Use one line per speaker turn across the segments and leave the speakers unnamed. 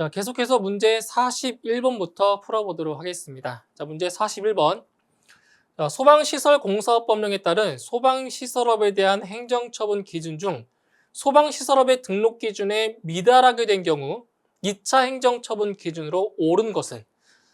자, 계속해서 문제 41번부터 풀어보도록 하겠습니다. 자, 문제 41번. 자, 소방시설 공사업법령에 따른 소방시설업에 대한 행정처분 기준 중 소방시설업의 등록 기준에 미달하게 된 경우 2차 행정처분 기준으로 옳은 것은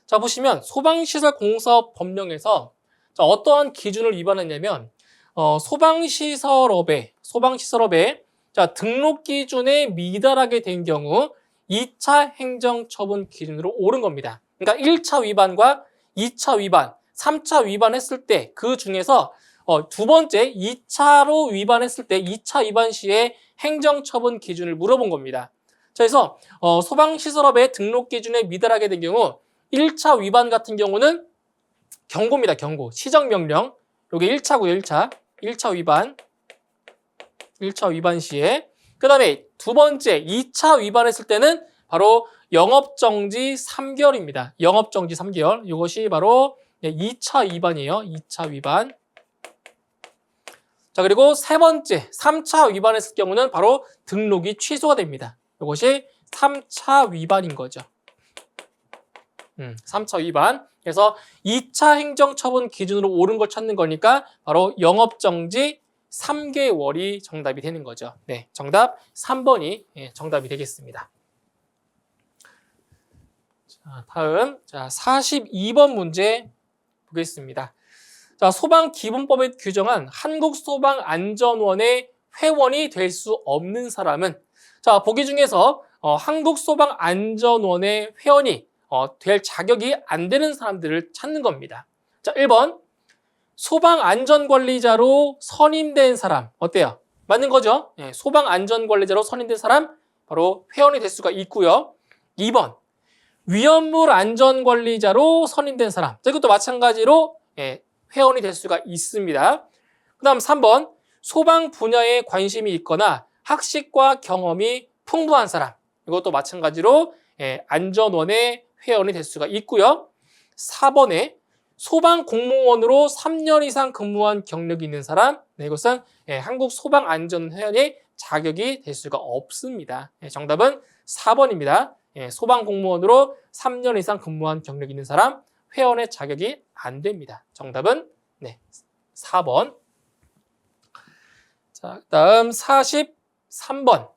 자, 보시면 소방시설 공사업 법령에서 자, 어떠한 기준을 위반했냐면 어, 소방시설업에 소방시설업에 자, 등록 기준에 미달하게 된 경우 2차 행정처분 기준으로 옳은 겁니다. 그러니까 1차 위반과 2차 위반, 3차 위반했을 때 그 중에서 어, 두 번째 2차로 위반했을 때 2차 위반 시에 행정처분 기준을 물어본 겁니다. 자, 그래서 어, 소방시설업의 등록 기준에 미달하게 된 경우 1차 위반 같은 경우는 경고입니다. 경고. 시정명령. 요게 1차고요. 1차. 1차 위반. 1차 위반 시에 그 다음에 두 번째 2차 위반했을 때는 바로 영업정지 3개월입니다. 영업정지 3개월. 이것이 바로 2차 위반이에요. 2차 위반. 자, 그리고 세 번째 3차 위반했을 경우는 바로 등록이 취소가 됩니다. 이것이 3차 위반인 거죠. 음, 3차 위반. 그래서 2차 행정처분 기준으로 옳은 걸 찾는 거니까 바로 영업정지 3개월이 정답이 되는 거죠. 네, 정답 3번이 예, 정답이 되겠습니다. 자, 다음 자 42번 문제 보겠습니다. 자, 소방 기본법에 규정한 한국 소방 안전원의 회원이 될 수 없는 사람은 자, 보기 중에서 어, 한국 소방 안전원의 회원이 어, 될 자격이 안 되는 사람들을 찾는 겁니다. 자, 1번 소방 안전관리자로 선임된 사람 어때요? 맞는 거죠? 예, 소방 안전관리자로 선임된 사람 바로 회원이 될 수가 있고요. 2번 위험물 안전관리자로 선임된 사람 자, 이것도 마찬가지로 예, 회원이 될 수가 있습니다. 그 다음 3번 소방 분야에 관심이 있거나 학식과 경험이 풍부한 사람 이것도 마찬가지로 예, 안전원의 회원이 될 수가 있고요. 4번에 소방 공무원으로 3년 이상 근무한 경력이 있는 사람 네, 이것은 예, 한국 소방 안전회원의 자격이 될 수가 없습니다. 예, 정답은 4번입니다. 예, 소방 공무원으로 3년 이상 근무한 경력이 있는 사람 회원의 자격이 안 됩니다. 정답은 네, 4번. 자, 다음 43번.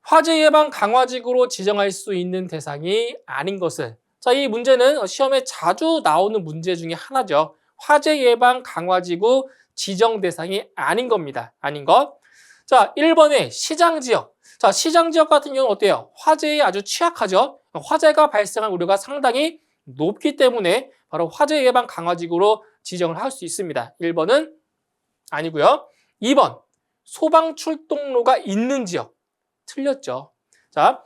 화재 예방 강화직으로 지정할 수 있는 대상이 아닌 것은 자, 이 문제는 시험에 자주 나오는 문제 중에 하나죠. 화재 예방 강화지구 지정 대상이 아닌 겁니다. 아닌 것. 자, 1번에 시장 지역. 자, 시장 지역 같은 경우는 어때요? 화재에 아주 취약하죠. 화재가 발생할 우려가 상당히 높기 때문에 바로 화재 예방 강화지구로 지정을 할 수 있습니다. 1번은 아니고요. 2번 소방 출동로가 있는 지역. 틀렸죠. 자,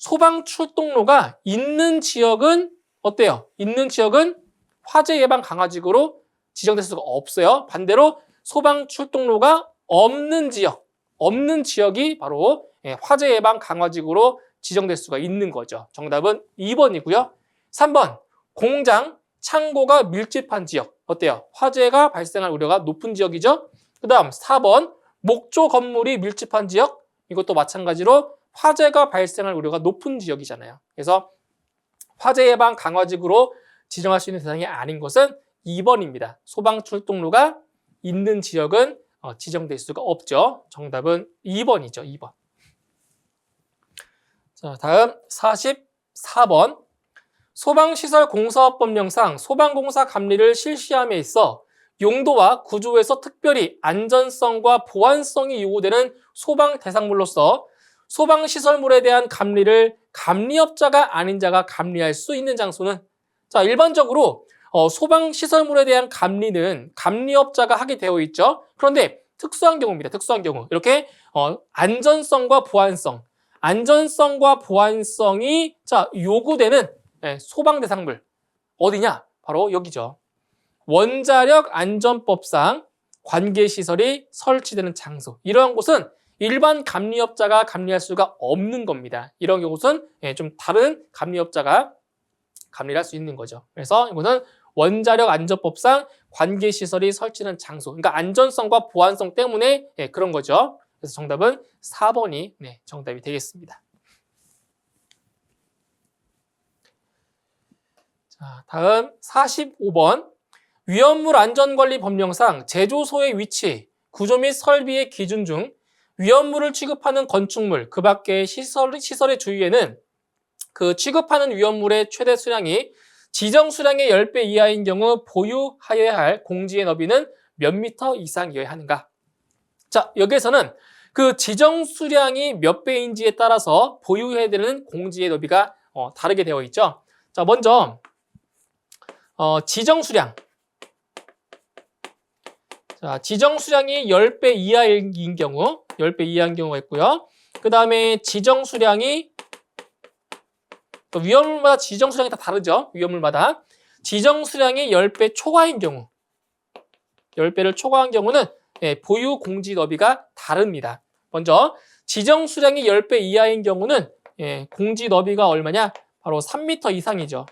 소방 출동로가 있는 지역은 어때요? 있는 지역은 화재 예방 강화지구로 지정될 수가 없어요. 반대로 소방 출동로가 없는 지역, 없는 지역이 바로 예, 화재 예방 강화지구로 지정될 수가 있는 거죠. 정답은 2번이고요. 3번 공장, 창고가 밀집한 지역 어때요? 화재가 발생할 우려가 높은 지역이죠. 그 다음 4번 목조 건물이 밀집한 지역 이것도 마찬가지로 화재가 발생할 우려가 높은 지역이잖아요. 그래서 화재 예방 강화지구로 지정할 수 있는 대상이 아닌 것은 2번입니다. 소방 출동로가 있는 지역은 어, 지정될 수가 없죠. 정답은 2번이죠. 2번. 자, 다음 44번. 소방시설 공사업법령상 소방공사 감리를 실시함에 있어 용도와 구조에서 특별히 안전성과 보안성이 요구되는 소방 대상물로서 소방시설물에 대한 감리를 감리업자가 아닌 자가 감리할 수 있는 장소는 자 일반적으로 어, 소방시설물에 대한 감리는 감리업자가 하게 되어 있죠. 그런데 특수한 경우입니다. 특수한 경우 이렇게 어, 안전성과 보안성, 안전성과 보안성이 자 요구되는 네, 소방 대상물 어디냐? 바로 여기죠. 원자력 안전법상 관계 시설이 설치되는 장소 이러한 곳은 일반 감리업자가 감리할 수가 없는 겁니다. 이런 경우는 예, 좀 다른 감리업자가 감리를 할 수 있는 거죠. 그래서 이거는 원자력 안전법상 관계 시설이 설치는 장소. 그러니까 안전성과 보안성 때문에 예, 그런 거죠. 그래서 정답은 4번이 네, 정답이 되겠습니다. 자, 다음 45번. 위험물 안전관리 법령상 제조소의 위치, 구조 및 설비의 기준 중 위험물을 취급하는 건축물, 그 밖의 시설, 시설의 주위에는 그 취급하는 위험물의 최대 수량이 지정 수량의 10배 이하인 경우 보유하여야 할 공지의 너비는 몇 미터 이상이어야 하는가? 자, 여기에서는 그 지정 수량이 몇 배인지에 따라서 보유해야 되는 공지의 너비가 어, 다르게 되어 있죠. 자, 먼저 어, 지정 수량. 자, 지정 수량이 10배 이하인 경우, 10배 이하인 경우가 있고요. 그 다음에 지정 수량이 또 위험물마다 지정 수량이 다 다르죠. 위험물마다. 지정 수량이 10배 초과인 경우. 10배를 초과한 경우는 예, 보유 공지 너비가 다릅니다. 먼저 지정 수량이 10배 이하인 경우는 예, 공지 너비가 얼마냐? 바로 3m 이상이죠.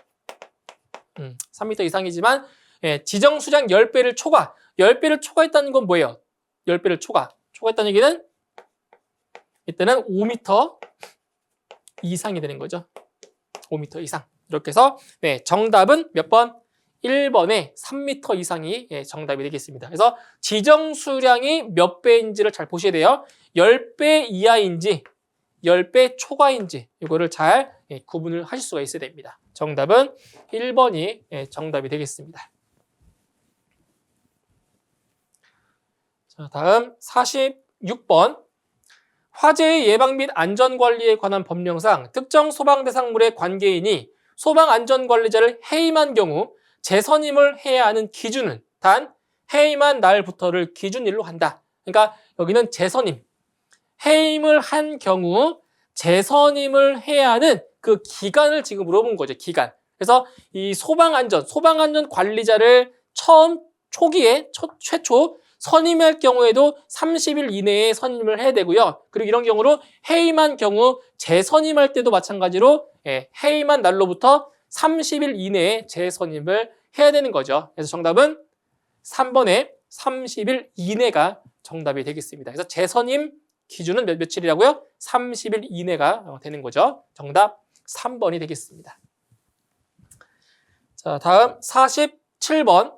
음, 3m 이상이지만 예, 지정 수량 10배를 초과. 10배를 초과했다는 건 뭐예요? 10배를 초과. 초과했다는 얘기는 이때는 5m 이상이 되는 거죠. 5m 이상. 이렇게 해서 네, 정답은 몇 번? 1번에 3m 이상이 예, 정답이 되겠습니다. 그래서 지정 수량이 몇 배인지를 잘 보셔야 돼요. 10배 이하인지 10배 초과인지 이거를 잘 예, 구분을 하실 수가 있어야 됩니다. 정답은 1번이 예, 정답이 되겠습니다. 자, 다음 46번 화재의 예방 및 안전관리에 관한 법령상 특정 소방 대상물의 관계인이 소방 안전관리자를 해임한 경우 재선임을 해야 하는 기준은 단 해임한 날부터를 기준일로 한다. 그러니까 여기는 재선임. 해임을 한 경우 재선임을 해야 하는 그 기간을 지금 물어본 거죠. 기간. 그래서 이 소방안전, 소방안전 관리자를 처음 초기에 초, 최초 선임할 경우에도 30일 이내에 선임을 해야 되고요. 그리고 이런 경우로 해임한 경우 재선임할 때도 마찬가지로 예, 해임한 날로부터 30일 이내에 재선임을 해야 되는 거죠. 그래서 정답은 3번에 30일 이내가 정답이 되겠습니다. 그래서 재선임 기준은 몇, 며칠이라고요? 30일 이내가 어, 되는 거죠. 정답 3번이 되겠습니다. 자, 다음 47번.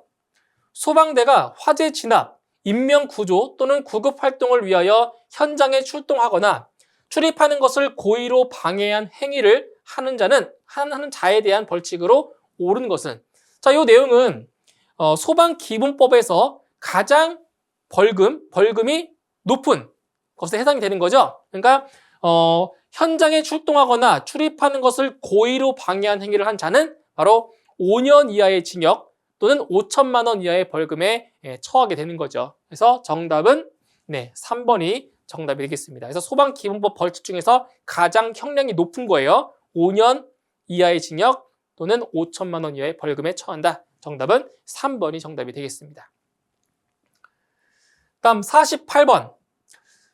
소방대가 화재 진압, 인명 구조 또는 구급 활동을 위하여 현장에 출동하거나 출입하는 것을 고의로 방해한 행위를 하는 자는 하는 자에 대한 벌칙으로 옳은 것은 자, 이 내용은 어, 소방 기본법에서 가장 벌금 벌금이 높은 것에 해당이 되는 거죠. 그러니까 어, 현장에 출동하거나 출입하는 것을 고의로 방해한 행위를 한 자는 바로 5년 이하의 징역 또는 5천만 원 이하의 벌금에 예, 처하게 되는 거죠. 그래서 정답은 네, 3번이 정답이 되겠습니다. 그래서 소방 기본법 벌칙 중에서 가장 형량이 높은 거예요. 5년 이하의 징역 또는 5천만 원 이하의 벌금에 처한다. 정답은 3번이 정답이 되겠습니다. 다음 48번.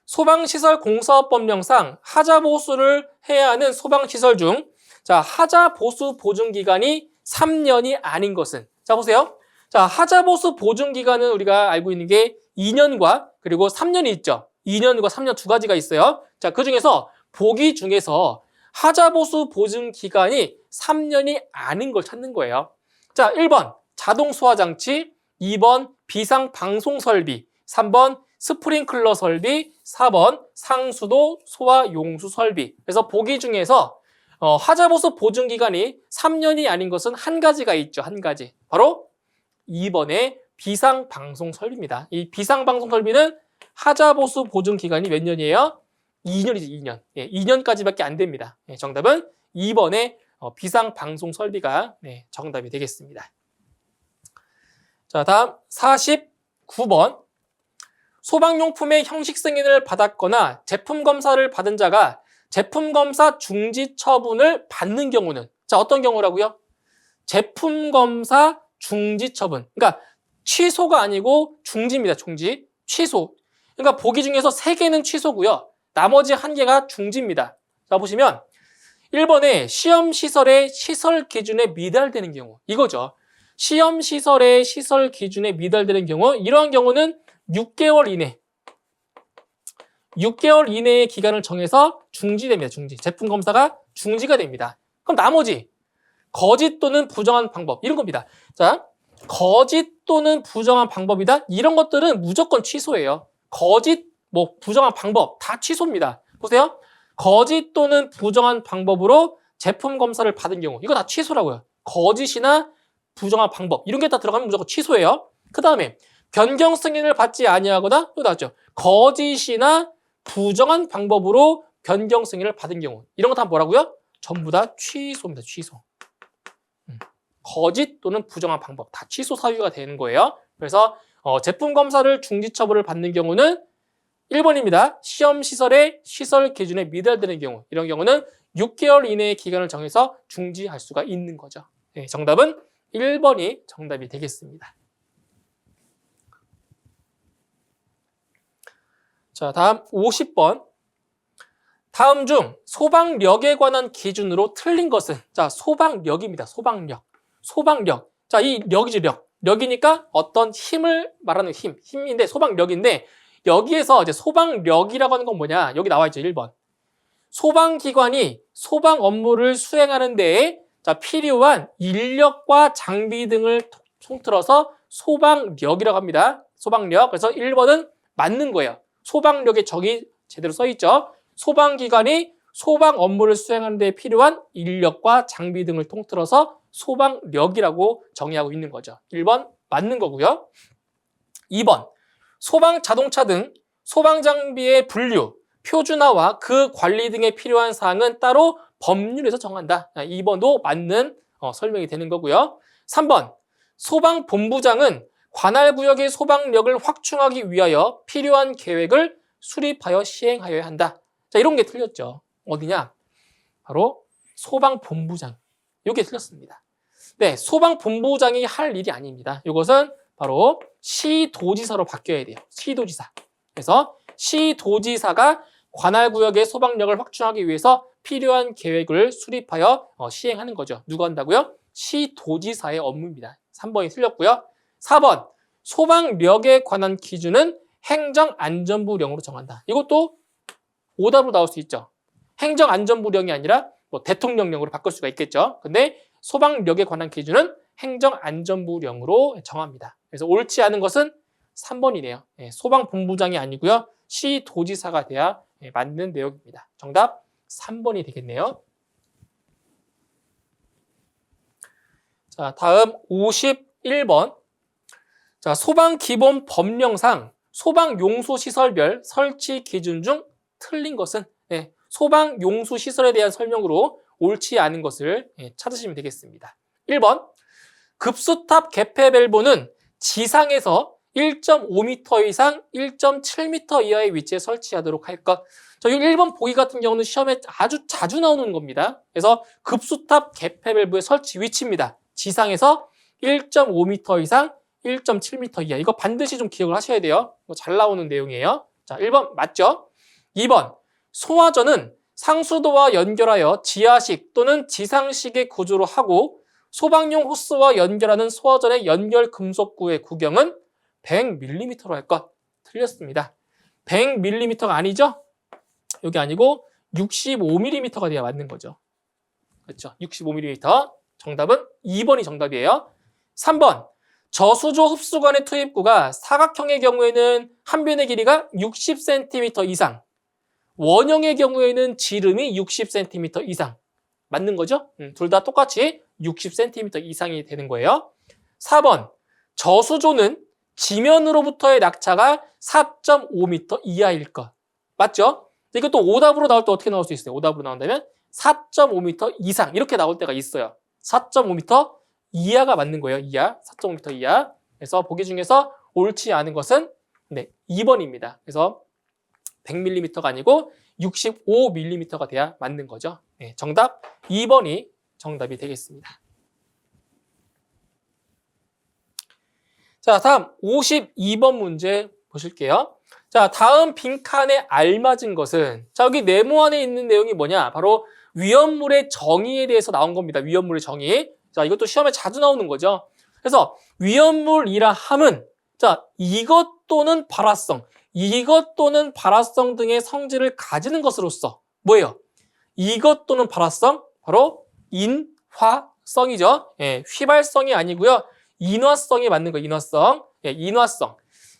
소방시설 공사업법령상 하자 보수를 해야 하는 소방시설 중 자, 하자 보수 보증 기간이 3년이 아닌 것은 자, 보세요. 자, 하자 보수 보증 기간은 우리가 알고 있는 게 2년과 그리고 3년이 있죠. 2년과 3년 두 가지가 있어요. 자, 그 중에서 보기 중에서 하자 보수 보증 기간이 3년이 아닌 걸 찾는 거예요. 자, 1번 자동 소화 장치, 2번 비상 방송 설비, 3번 스프링클러 설비, 4번 상수도 소화 용수 설비. 그래서 보기 중에서 어, 하자보수 보증 기간이 3년이 아닌 것은 한 가지가 있죠. 한 가지. 바로 2번의 비상 방송 설비입니다. 이 비상 방송 설비는 하자보수 보증 기간이 몇 년이에요? 2년이죠. 2년. 예, 2년까지밖에 안 됩니다. 예, 정답은 2번의 어, 비상 방송 설비가 네, 정답이 되겠습니다. 자, 다음 49번. 소방용품의 형식 승인을 받았거나 제품 검사를 받은 자가 제품 검사 중지 처분을 받는 경우는 자, 어떤 경우라고요? 제품 검사 중지 처분. 그러니까 취소가 아니고 중지입니다. 중지. 취소. 그러니까 보기 중에서 3개는 취소고요. 나머지 1개가 중지입니다. 자, 보시면 1번에 시험 시설의 시설 기준에 미달되는 경우. 이거죠. 시험 시설의 시설 기준에 미달되는 경우 이러한 경우는 6개월 이내 6개월 이내의 기간을 정해서 중지됩니다. 중지. 제품 검사가 중지가 됩니다. 그럼 나머지 거짓 또는 부정한 방법 이런 겁니다. 자, 거짓 또는 부정한 방법이다. 이런 것들은 무조건 취소예요. 거짓, 뭐 부정한 방법 다 취소입니다. 보세요. 거짓 또는 부정한 방법으로 제품 검사를 받은 경우 이거 다 취소라고요. 거짓이나 부정한 방법 이런 게 다 들어가면 무조건 취소예요. 그 다음에 변경 승인을 받지 아니하거나 또 나왔죠. 거짓이나 부정한 방법으로 변경 승인을 받은 경우 이런 거 다 뭐라고요? 전부 다 취소입니다. 취소. 음. 거짓 또는 부정한 방법 다 취소 사유가 되는 거예요. 그래서 어, 제품 검사를 중지 처벌을 받는 경우는 1번입니다. 시험 시설의 시설 기준에 미달되는 경우 이런 경우는 6개월 이내의 기간을 정해서 중지할 수가 있는 거죠. 네, 정답은 1번이 정답이 되겠습니다. 자, 다음 50번. 다음 중 소방력에 관한 기준으로 틀린 것은 자, 소방력입니다. 소방력. 소방력. 자, 이 력이지 력. 력이니까 어떤 힘을 말하는 힘. 힘인데 소방력인데 여기에서 이제 소방력이라고 하는 건 뭐냐? 여기 나와 있죠. 1번. 소방기관이 소방 업무를 수행하는 데에 자, 필요한 인력과 장비 등을 통틀어서 소방력이라고 합니다. 소방력. 그래서 1번은 맞는 거예요. 소방력의 정의 제대로 써 있죠. 소방기관이 소방 업무를 수행하는 데 필요한 인력과 장비 등을 통틀어서 소방력이라고 정의하고 있는 거죠. 1번 맞는 거고요. 2번 소방 자동차 등 소방 장비의 분류, 표준화와 그 관리 등에 필요한 사항은 따로 법률에서 정한다. 2번도 맞는 어, 설명이 되는 거고요. 3번 소방본부장은 관할 구역의 소방력을 확충하기 위하여 필요한 계획을 수립하여 시행하여야 한다. 자, 이런 게 틀렸죠. 어디냐? 바로 소방본부장. 이게 틀렸습니다. 네, 소방본부장이 할 일이 아닙니다. 이것은 바로 시도지사로 바뀌어야 돼요. 시도지사. 그래서 시도지사가 관할 구역의 소방력을 확충하기 위해서 필요한 계획을 수립하여 어, 시행하는 거죠. 누가 한다고요? 시도지사의 업무입니다. 3번이 틀렸고요. 4번 소방력에 관한 기준은 행정안전부령으로 정한다. 이것도 오답으로 나올 수 있죠. 행정안전부령이 아니라 뭐 대통령령으로 바꿀 수가 있겠죠. 근데 소방력에 관한 기준은 행정안전부령으로 정합니다. 그래서 옳지 않은 것은 3번이네요. 예, 소방본부장이 아니고요. 시도지사가 돼야 예, 맞는 내용입니다. 정답 3번이 되겠네요. 자, 다음 51번. 자, 소방 기본 법령상 소방 용수 시설별 설치 기준 중 틀린 것은 네, 소방 용수 시설에 대한 설명으로 옳지 않은 것을 예, 찾으시면 되겠습니다. 1번 급수탑 개폐 밸브는 지상에서 1.5m 이상 1.7m 이하의 위치에 설치하도록 할 것. 저 1번 보기 같은 경우는 시험에 아주 자주 나오는 겁니다. 그래서 급수탑 개폐 밸브의 설치 위치입니다. 지상에서 1.5m 이상 1.7m 이하. 이거 반드시 좀 기억을 하셔야 돼요. 잘 나오는 내용이에요. 자, 1번 맞죠? 2번 소화전은 상수도와 연결하여 지하식 또는 지상식의 구조로 하고 소방용 호스와 연결하는 소화전의 연결 금속구의 구경은 100mm로 할 것. 틀렸습니다. 100mm가 아니죠? 여기 아니고 65mm가 돼야 맞는 거죠. 그렇죠? 65mm. 정답은 2번이 정답이에요. 3번. 저수조 흡수관의 투입구가 사각형의 경우에는 한 변의 길이가 60cm 이상, 원형의 경우에는 지름이 60cm 이상. 맞는 거죠? 음, 둘다 똑같이 60cm 이상이 되는 거예요. 4번. 저수조는 지면으로부터의 낙차가 4.5m 이하일 것. 맞죠? 이것도 오답으로 나올 때 어떻게 나올 수 있어요? 오답으로 나온다면 4.5m 이상 이렇게 나올 때가 있어요. 4.5m 이하가 맞는 거예요. 이하. 4.5m 이하. 그래서 보기 중에서 옳지 않은 것은 네, 2번입니다. 그래서 100mm가 아니고 65mm가 돼야 맞는 거죠. 네, 정답 2번이 정답이 되겠습니다. 자, 다음 52번 문제 보실게요. 자, 다음 빈칸에 알맞은 것은 자, 여기 네모 안에 있는 내용이 뭐냐? 바로 위험물의 정의에 대해서 나온 겁니다. 위험물의 정의. 자, 이것도 시험에 자주 나오는 거죠. 그래서 위험물이라 함은 자, 이것 또는 발화성, 이것 또는 발화성 등의 성질을 가지는 것으로서 뭐예요? 이것 또는 발화성 바로 인화성 인화성이죠. 예, 휘발성이 아니고요. 인화성이 맞는 거예요. 인화성. 예, 인화성.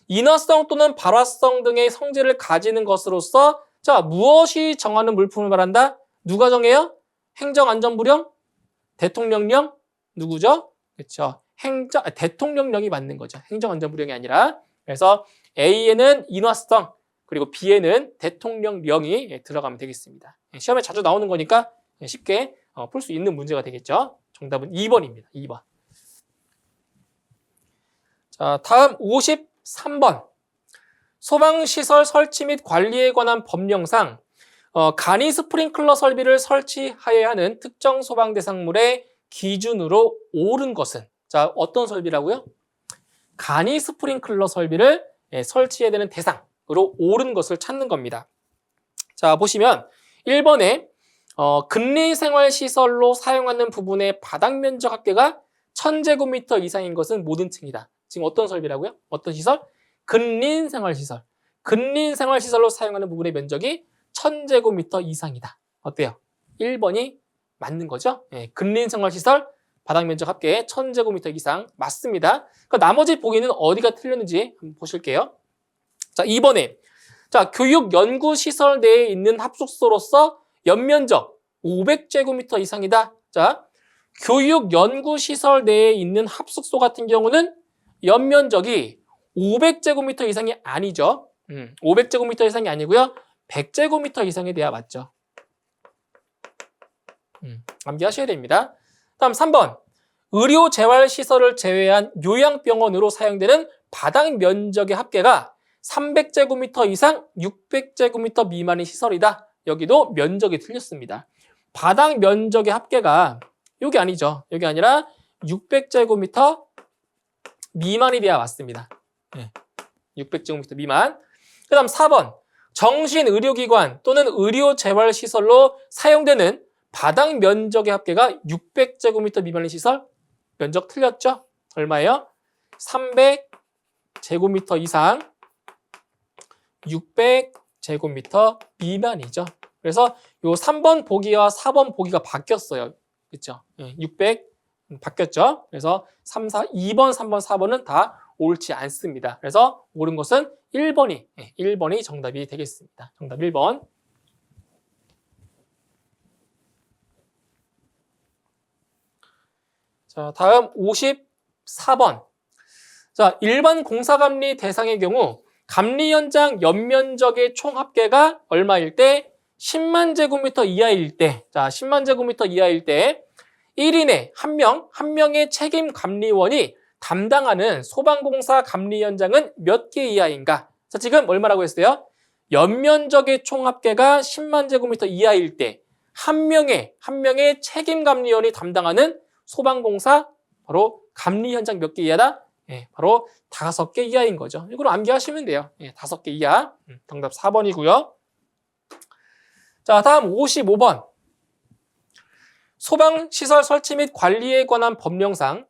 인화성 또는 발화성 등의 성질을 가지는 것으로서 자 무엇이 정하는 물품을 말한다? 누가 정해요? 행정안전부령? 대통령령? 누구죠? 그렇죠. 행정 아, 대통령령이 맞는 거죠. 행정안전부령이 아니라 그래서 A에는 인화성 그리고 B에는 대통령령이 예, 들어가면 되겠습니다. 예, 시험에 자주 나오는 거니까 예, 쉽게 어, 풀수 있는 문제가 되겠죠. 정답은 2번입니다. 2번. 자, 다음 53번. 소방시설 설치 및 관리에 관한 법령상 어, 간이 스프링클러 설비를 설치하여야 하는 특정 소방 대상물의 기준으로 옳은 것은 자 어떤 설비라고요? 간이 스프링클러 설비를 예, 설치해야 되는 대상으로 옳은 것을 찾는 겁니다. 자 보시면 1번에 어, 근린생활시설로 사용하는 부분의 바닥 면적 합계가 1000제곱미터 이상인 것은 모든 층이다. 지금 어떤 설비라고요? 어떤 시설? 근린생활시설. 근린생활시설로 사용하는 부분의 면적이 1000제곱미터 이상이다. 어때요? 1번이 맞는 거죠? 예, 근린 생활시설 바닥 면적 합계 1000제곱미터 이상 맞습니다. 그 나머지 보기는 어디가 틀렸는지 한번 보실게요. 자, 2번에 자, 교육 연구 시설 내에 있는 합숙소로서 연면적 500제곱미터 이상이다. 자, 교육 연구 시설 내에 있는 합숙소 같은 경우는 연면적이 500제곱미터 이상이 아니죠. 음, 500제곱미터 이상이 아니고요. 100제곱미터 이상이 돼야 맞죠. 음, 암기하셔야 됩니다. 다음 3번. 의료 재활 시설을 제외한 요양병원으로 사용되는 바닥 면적의 합계가 300제곱미터 이상 600제곱미터 미만의 시설이다. 여기도 면적이 틀렸습니다. 바닥 면적의 합계가 여기 아니죠. 여기 아니라 600제곱미터 미만이 맞습니다. 네. 600제곱미터 미만. 그 다음 4번. 정신의료기관 또는 의료재활시설로 사용되는 바닥 면적의 합계가 600제곱미터 미만의 시설 면적 틀렸죠? 얼마예요? 300제곱미터 이상 600제곱미터 미만이죠. 그래서 요 3번 보기와 4번 보기가 바뀌었어요. 그렇죠? 600 바뀌었죠? 그래서 3, 4, 2번, 3번, 4번은 다 옳지 않습니다. 그래서 옳은 것은 1번이 1번이 정답이 되겠습니다. 정답 1번. 자, 다음 54번. 자, 일반 공사감리 대상의 경우 감리 현장 연면적의 총 합계가 얼마일 때 10만 제곱미터 이하일 때, 자, 10만 제곱미터 이하일 때 1인에 한 명, 한 명의 책임 감리원이 담당하는 소방공사 감리 현장은 몇 개 이하인가? 자, 지금 얼마라고 했어요? 연면적의 총 합계가 10만 제곱미터 이하일 때 한 명의 한 명의 책임 감리원이 담당하는 소방공사 바로 감리 현장 몇 개 이하다? 예, 바로 다섯 개 이하인 거죠. 이걸 암기하시면 돼요. 예, 다섯 개 이하. 음, 정답 4번이고요. 자, 다음 55번. 소방시설 설치 및 관리에 관한 법령상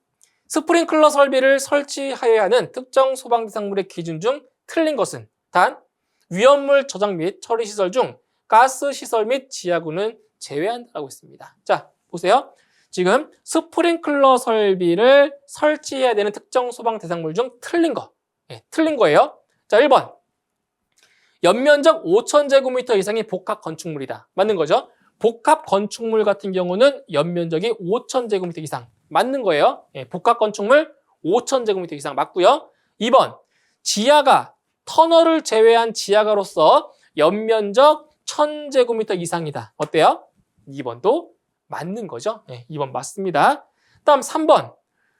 스프링클러 설비를 설치하여야 하는 특정 소방 대상물의 기준 중 틀린 것은 단 위험물 저장 및 처리 시설 중 가스 시설 및 지하구는 제외한다고 했습니다. 자, 보세요. 지금 스프링클러 설비를 설치해야 되는 특정 소방 대상물 중 틀린 거. 예, 틀린 거예요. 자, 1번. 연면적 5,000제곱미터 이상의 복합 건축물이다. 맞는 거죠? 복합 건축물 같은 경우는 연면적이 5,000제곱미터 이상. 맞는 거예요. 예, 복합 건축물 5,000제곱미터 이상 맞고요. 2번. 지하가 터널을 제외한 지하가로서 연면적 1,000제곱미터 이상이다. 어때요? 2번도 맞는 거죠. 네, 2번 맞습니다. 다음 3번.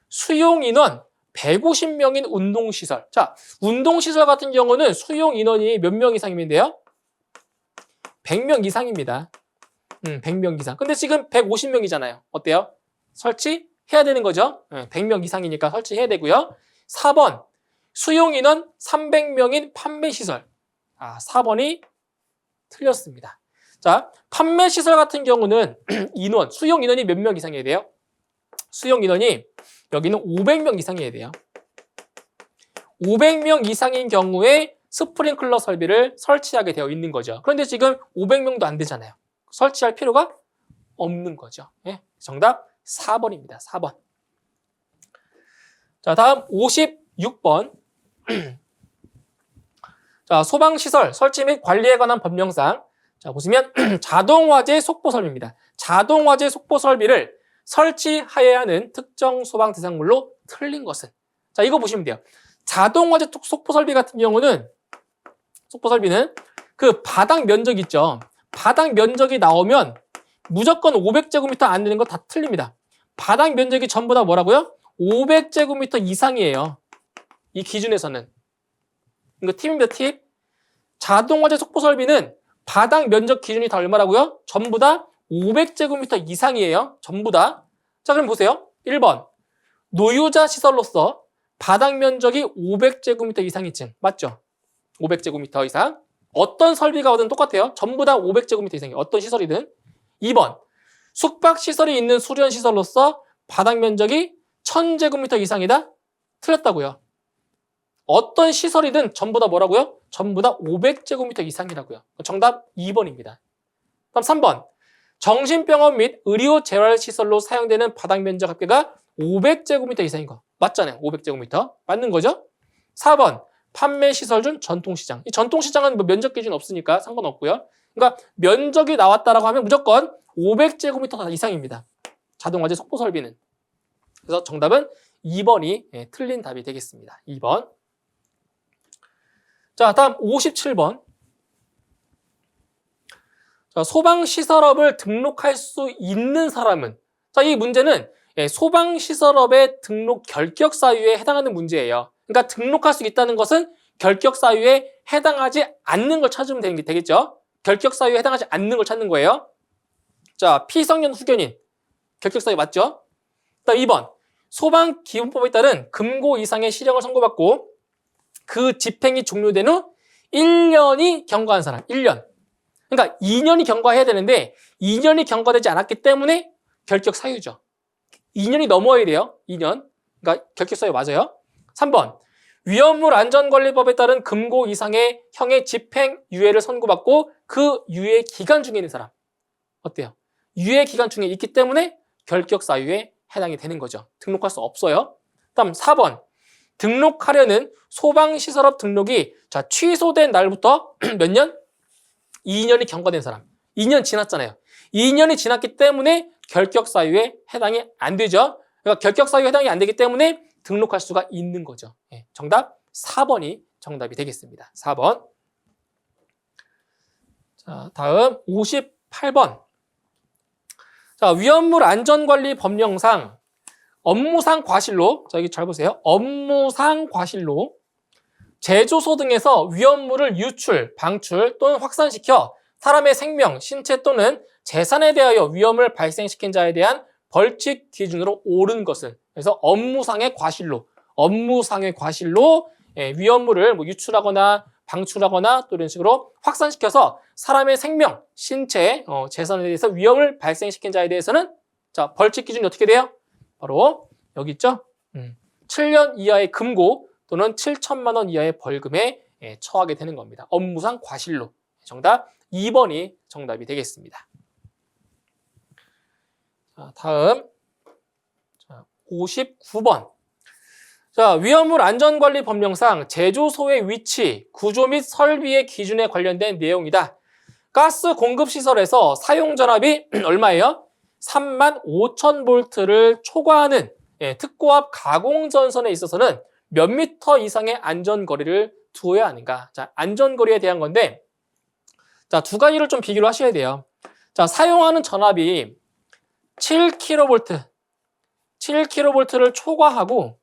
수용 인원 150명인 운동시설. 자, 운동시설 같은 경우는 수용 인원이 몇 명 이상이면 돼요? 100명 이상입니다. 음, 100명 이상. 근데 지금 150명이잖아요. 어때요? 설치해야 되는 거죠? 100명 이상이니까 설치해야 되고요. 4번. 수용 인원 300명인 판매시설. 아, 4번이 틀렸습니다. 자, 판매 시설 같은 경우는 인원, 수용 인원이 몇 명 이상이어야 돼요? 수용 인원이 여기는 500명 이상이어야 돼요. 500명 이상인 경우에 스프링클러 설비를 설치하게 되어 있는 거죠. 그런데 지금 500명도 안 되잖아요. 설치할 필요가 없는 거죠. 예, 정답 4번입니다. 4번. 자, 다음 56번. 자, 소방시설 설치 및 관리에 관한 법령상. 자, 보시면 자동화재 속보 설비입니다. 자동화재 속보 설비를 설치하여야 하는 특정 소방 대상물로 틀린 것은. 자, 이거 보시면 돼요. 자동화재 속보 설비 같은 경우는 속보 설비는 그 바닥 면적 있죠. 바닥 면적이 나오면 무조건 500제곱미터 안 되는 거 다 틀립니다. 바닥 면적이 전부 다 뭐라고요? 500제곱미터 이상이에요. 이 기준에서는. 이거 팁입니다, 팁. 자동화재 속보 설비는 바닥 면적 기준이 다 얼마라고요? 전부 다 500제곱미터 이상이에요. 전부 다. 자, 그럼 보세요. 1번. 노유자 시설로서 바닥 면적이 500제곱미터 이상이 쯤. 맞죠? 500제곱미터 이상. 어떤 설비가 오든 똑같아요. 전부 다 500제곱미터 이상이에요. 어떤 시설이든. 2번. 숙박시설이 있는 수련시설로서 바닥 면적이 1000제곱미터 이상이다? 틀렸다고요. 어떤 시설이든 전부 다 뭐라고요? 전부 다 500제곱미터 이상이라고요. 정답 2번입니다. 다음 3번. 정신병원 및 의료 재활시설로 사용되는 바닥 면적 합계가 500제곱미터 이상인 거. 맞잖아요. 500제곱미터. 맞는 거죠? 4번. 판매시설 중 전통시장. 이 전통시장은 뭐 면적 기준 없으니까 상관없고요. 그러니까 면적이 나왔다라고 하면 무조건 500제곱미터 이상입니다. 자동화재 속보 설비는. 그래서 정답은 2번이 예, 틀린 답이 되겠습니다. 2번. 자, 다음 57번. 자, 소방시설업을 등록할 수 있는 사람은 자, 이 문제는 예, 소방시설업의 등록 결격 사유에 해당하는 문제예요. 그러니까 등록할 수 있다는 것은 결격 사유에 해당하지 않는 걸 찾으면 되는 게 되겠죠. 결격 사유에 해당하지 않는 걸 찾는 거예요. 자, 피성년 후견인. 결격 사유 맞죠? 다음 2번. 소방기본법에 따른 금고 이상의 실형을 선고받고 그 집행이 종료된 후 1년이 경과한 사람. 1년. 그러니까 2년이 경과해야 되는데 2년이 경과되지 않았기 때문에 결격 사유죠. 2년이 넘어야 돼요. 2년. 그러니까 결격 사유 맞아요. 3번. 위험물 안전관리법에 따른 금고 이상의 형의 집행 유예를 선고받고 그 유예 기간 중에 있는 사람. 어때요? 유예 기간 중에 있기 때문에 결격 사유에 해당이 되는 거죠. 등록할 수 없어요. 다음 4번. 등록하려는 소방시설업 등록이 자 취소된 날부터 몇 년? 2년이 경과된 사람. 2년 지났잖아요. 2년이 지났기 때문에 결격 사유에 해당이 안 되죠. 그러니까 결격 사유에 해당이 안 되기 때문에 등록할 수가 있는 거죠. 예, 정답 4번이 정답이 되겠습니다. 4번. 자, 다음 58번. 자, 위험물 안전관리 법령상 업무상 과실로, 자, 여기 잘 보세요. 업무상 과실로 제조소 등에서 위험물을 유출, 방출 또는 확산시켜 사람의 생명, 신체 또는 재산에 대하여 위험을 발생시킨 자에 대한 벌칙 기준으로 옳은 것은 그래서 업무상의 과실로 업무상의 과실로 예, 위험물을 뭐 유출하거나 방출하거나 또 이런 식으로 확산시켜서 사람의 생명, 신체, 어, 재산에 대해서 위험을 발생시킨 자에 대해서는 자 벌칙 기준이 어떻게 돼요? 바로 여기 있죠. 음, 7년 이하의 금고 또는 7천만 원 이하의 벌금에 예, 처하게 되는 겁니다. 업무상 과실로 정답 2번이 정답이 되겠습니다. 자, 다음 자, 59번. 자, 위험물 안전관리 법령상 제조소의 위치, 구조 및 설비의 기준에 관련된 내용이다. 가스 공급 시설에서 사용 전압이 얼마예요? 3만 5천 볼트를 초과하는 예, 특고압 가공 전선에 있어서는 몇 미터 이상의 안전거리를 두어야 하는가? 자, 안전거리에 대한 건데, 자, 두 가지를 좀 비교를 하셔야 돼요. 자, 사용하는 전압이 7kV, 7kV를 초과하고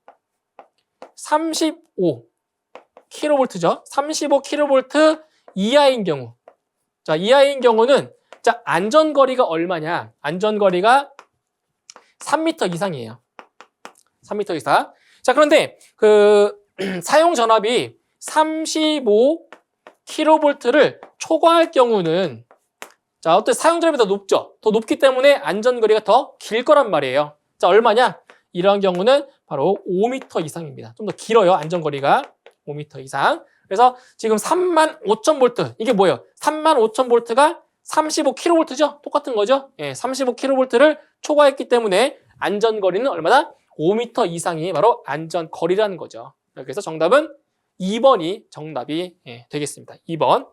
35kV죠. 35kV 이하인 경우. 자, 이하인 경우는 자, 안전거리가 얼마냐? 안전거리가 3m 이상이에요. 3m 이상. 자, 그런데 그 사용 전압이 35kV를 초과할 경우는 자, 어때 사용 전압이 더 높죠? 더 높기 때문에 안전거리가 더 길 거란 말이에요. 자, 얼마냐? 이런 경우는 바로 5m 이상입니다. 좀 더 길어요. 안전거리가 5m 이상. 그래서 지금 3만 5천 볼트 이게 뭐예요? 3만 5천 볼트가 35kV죠? 똑같은 거죠? 예, 35kV를 초과했기 때문에 안전거리는 얼마나 5m 이상이 바로 안전거리라는 거죠. 그래서 정답은 2번이 정답이 예, 되겠습니다. 2번.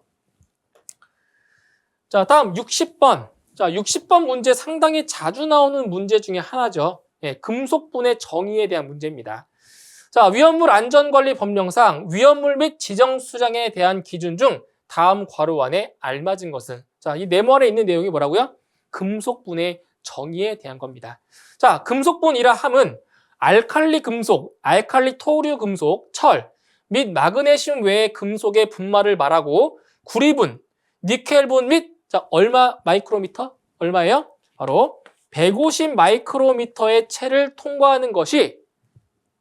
자, 다음 60번. 자, 60번 문제 상당히 자주 나오는 문제 중에 하나죠. 예, 금속분의 정의에 대한 문제입니다. 자, 위험물 안전관리 법령상 위험물 및 지정 수량에 대한 기준 중 다음 괄호 안에 알맞은 것은 자, 이 네모 안에 있는 내용이 뭐라고요? 금속분의 정의에 대한 겁니다. 자, 금속분이라 함은 알칼리 금속, 알칼리 토류 금속, 철 및 마그네슘 외의 금속의 분말을 말하고 구리분, 니켈분 및 자, 얼마 마이크로미터? 얼마예요? 바로 150 마이크로미터의 체를 통과하는 것이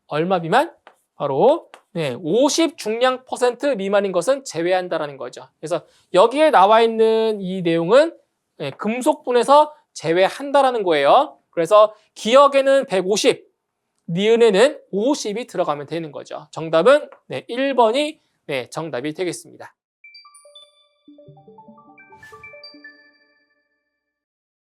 얼마 미만? 바로 네, 50 중량 퍼센트 미만인 것은 제외한다라는 거죠. 그래서 여기에 나와 있는 이 내용은 네, 금속분에서 제외한다라는 거예요. 그래서 기억에는 150, 니은에는 50이 들어가면 되는 거죠. 정답은 네, 1번이 네, 정답이 되겠습니다.